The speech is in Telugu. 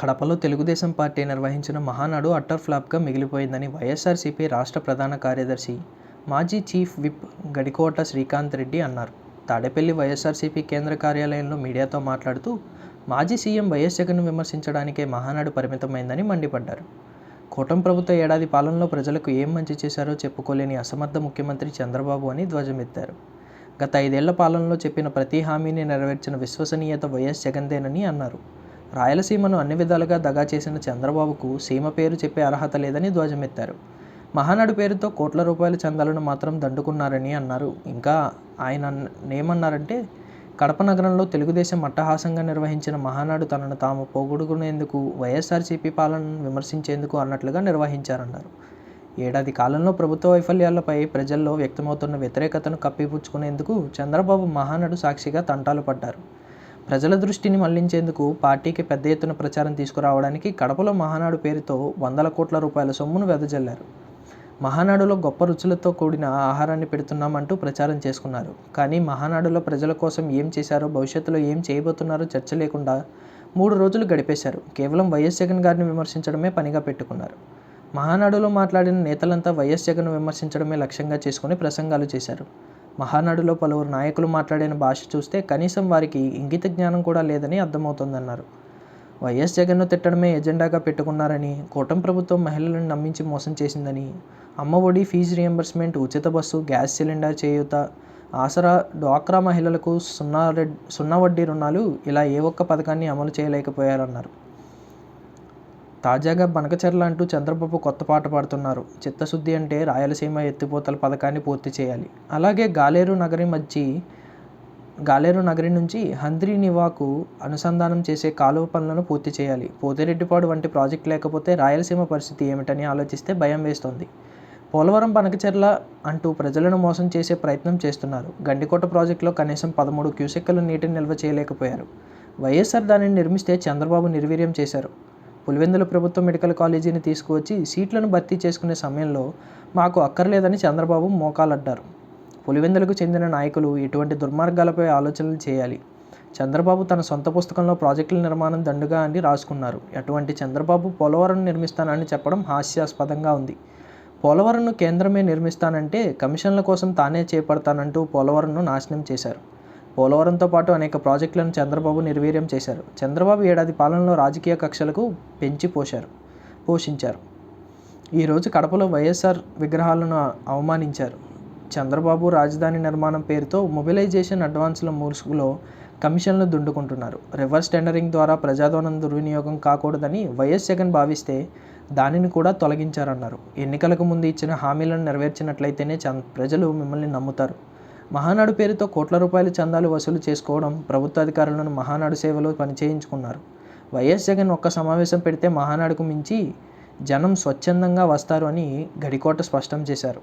కడపలో తెలుగుదేశం పార్టీ నిర్వహించిన మహానాడు అట్టర్ ఫ్లాప్గా మిగిలిపోయిందని వైఎస్ఆర్సీపీ రాష్ట్ర ప్రధాన కార్యదర్శి మాజీ చీఫ్ విప్ గడికోట శ్రీకాంత్ రెడ్డి అన్నారు. తాడేపల్లి వైఎస్ఆర్సీపీ కేంద్ర కార్యాలయంలో మీడియాతో మాట్లాడుతూ మాజీ సీఎం వైఎస్ జగన్ను విమర్శించడానికే మహానాడు పరిమితమైందని మండిపడ్డారు. కూటమి ప్రభుత్వ ఏడాది పాలనలో ప్రజలకు ఏం మంచి చేశారో చెప్పుకోలేని అసమర్థ ముఖ్యమంత్రి చంద్రబాబు అని ధ్వజమెత్తారు. గత ఐదేళ్ళ పాలనలో చెప్పిన ప్రతి హామీని నెరవేర్చిన విశ్వసనీయత వైఎస్ జగన్దేనని అన్నారు. రాయలసీమను అన్ని విధాలుగా దగా చేసిన చంద్రబాబుకు సీమ పేరు చెప్పే అర్హత లేదని ధ్వజమెత్తారు. మహానాడు పేరుతో కోట్ల రూపాయల చందాలను మాత్రం దండుకున్నారని అన్నారు. ఇంకా ఆయన ఏమన్నారంటే కడప నగరంలో తెలుగుదేశం అట్టహాసంగా నిర్వహించిన మహానాడు తనను తాము పోగొడుకునేందుకు వైఎస్ఆర్సీపీ పాలనను విమర్శించేందుకు అన్నట్లుగా నిర్వహించారన్నారు. ఏడాది కాలంలో ప్రభుత్వ వైఫల్యాలపై ప్రజల్లో వ్యక్తమవుతున్న వ్యతిరేకతను కప్పిపుచ్చుకునేందుకు చంద్రబాబు మహానాడు సాక్షిగా తంటాలు పడ్డారు. ప్రజల దృష్టిని మళ్ళించేందుకు పార్టీకి పెద్ద ఎత్తున ప్రచారం తీసుకురావడానికి కడపలో మహానాడు పేరుతో వందల కోట్ల రూపాయల సొమ్మును వెదజల్లారు. మహానాడులో గొప్ప రుచులతో కూడిన ఆహారాన్ని పెడుతున్నామంటూ ప్రచారం చేసుకున్నారు. కానీ మహానాడులో ప్రజల కోసం ఏం చేశారో భవిష్యత్తులో ఏం చేయబోతున్నారో చర్చ లేకుండా మూడు రోజులు గడిపేశారు. కేవలం వైఎస్ జగన్ గారిని విమర్శించడమే పనిగా పెట్టుకున్నారు. మహానాడులో మాట్లాడిన నేతలంతా వైఎస్ జగన్ను విమర్శించడమే లక్ష్యంగా చేసుకుని ప్రసంగాలు చేశారు. మహానాడులో పలువురు నాయకులు మాట్లాడిన భాష చూస్తే కనీసం వారికి ఇంగిత జ్ఞానం కూడా లేదని అర్థమవుతోందన్నారు. వైఎస్ జగన్ను తిట్టడమే ఎజెండాగా పెట్టుకున్నారని కూటమి ప్రభుత్వం మహిళలను నమ్మించి మోసం చేసిందని అమ్మ ఒడి ఫీజు రియంబర్స్మెంట్ ఉచిత bus gas cylinder Cheyutha Asara డ్వాక్రా మహిళలకు సున్నా రెడ్ సున్నా వడ్డీ రుణాలు ఇలా ఏ ఒక్క పథకాన్ని అమలు చేయలేకపోయారన్నారు. తాజాగా బనకచెర్ల అంటూ చంద్రబాబు కొత్త పాట పాడుతున్నారు. చిత్తశుద్ధి అంటే రాయలసీమ ఎత్తిపోతల పథకాన్ని పూర్తి చేయాలి. అలాగే గాలేరు నగరి మధ్య గాలేరు నగరి నుంచి హంద్రి నివాకు అనుసంధానం చేసే కాలువ పనులను పూర్తి చేయాలి. పోతిరెడ్డిపాడు వంటి ప్రాజెక్ట్ లేకపోతే రాయలసీమ పరిస్థితి ఏమిటని ఆలోచిస్తే భయం వేస్తోంది. పోలవరం బనకచెర్ల అంటూ ప్రజలను మోసం చేసే ప్రయత్నం చేస్తున్నారు. గండికోట ప్రాజెక్టులో కనీసం పదమూడు క్యూసెక్కుల నీటిని నిల్వ చేయలేకపోయారు. వైఎస్ఆర్ దానిని నిర్మిస్తే చంద్రబాబు నిర్వీర్యం చేశారు. పులివెందుల ప్రభుత్వ మెడికల్ కాలేజీని తీసుకువచ్చి సీట్లను భర్తీ చేసుకునే సమయంలో మాకు అక్కర్లేదని చంద్రబాబు మోకాలడ్డారు. పులివెందులకు చెందిన నాయకులు ఇటువంటి దుర్మార్గాలపై ఆలోచనలు చేయాలి. చంద్రబాబు తన సొంత పుస్తకంలో ప్రాజెక్టుల నిర్మాణం దండుగా అని రాసుకున్నారు. అటువంటి చంద్రబాబు పోలవరం నిర్మిస్తానని చెప్పడం హాస్యాస్పదంగా ఉంది. పోలవరంను కేంద్రమే నిర్మిస్తానంటే కమిషన్ల కోసం తానే చేపడతానంటూ పోలవరంను నాశనం చేశారు. పోలవరంతో పాటు అనేక ప్రాజెక్టులను చంద్రబాబు నిర్వీర్యం చేశారు. చంద్రబాబు ఏడాది పాలనలో రాజకీయ కక్షలకు పెంచి పోశారు పోషించారు. ఈరోజు కడపలో వైఎస్ఆర్ విగ్రహాలను అవమానించారు. చంద్రబాబు రాజధాని నిర్మాణం పేరుతో మొబిలైజేషన్ అడ్వాన్స్ల మూసుగులో కమిషన్లు దుండుకుంటున్నారు. రివర్స్ టెండరింగ్ ద్వారా ప్రజాధనం దుర్వినియోగం కాకూడదని వైఎస్ జగన్ భావిస్తే దానిని కూడా తొలగించారన్నారు. ఎన్నికలకు ముందు ఇచ్చిన హామీలను నెరవేర్చినట్లయితేనే చం ప్రజలు మిమ్మల్ని నమ్ముతారు. మహానాడు పేరుతో కోట్ల రూపాయల చందాలు వసూలు చేసుకోవడం ప్రభుత్వ అధికారులను మహానాడు సేవలో పనిచేయించుకున్నారు. వైఎస్ జగన్ ఒక్క సమావేశం పెడితే మహానాడుకు మించి జనం స్వచ్ఛందంగా వస్తారు అని గడికోట స్పష్టం చేశారు.